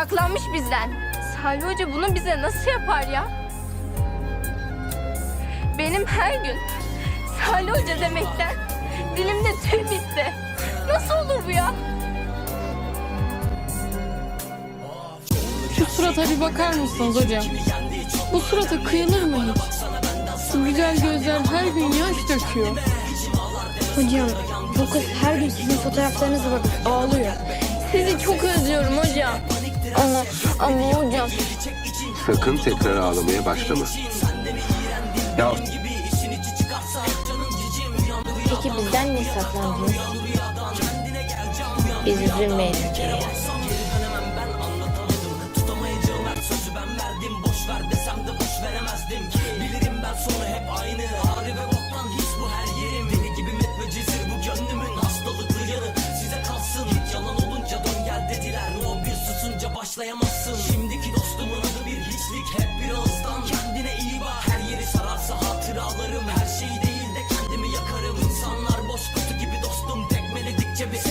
saklanmış bizden. Salih Hoca bunu bize nasıl yapar ya? Benim her gün Salih Hoca demekten dilimde tüy bitti. Nasıl olur bu ya? Şu surata bir bakar mısınız hocam? Bu surata kıyılır mı hiç? Bu güzel gözler her gün yaş döküyor. Hocam bu kız her gün sizin fotoğraflarınıza bakıp ağlıyor. Sizi çok özlüyorum hocam. Ama, ama hocam Sakın tekrar ağlamaya başlama. Ya peki bizden ne saklandınız? Biz üzülmeyelim diye. Başlayamazsın. Şimdiki dostumun adı bir hiçlik Hep bir ağızdan kendine iyi bak. Her yeri sararsa hatıralarım. Her şey değil de kendimi yakarım. İnsanlar boş kutu gibi dostum. Tekmeledikçe bir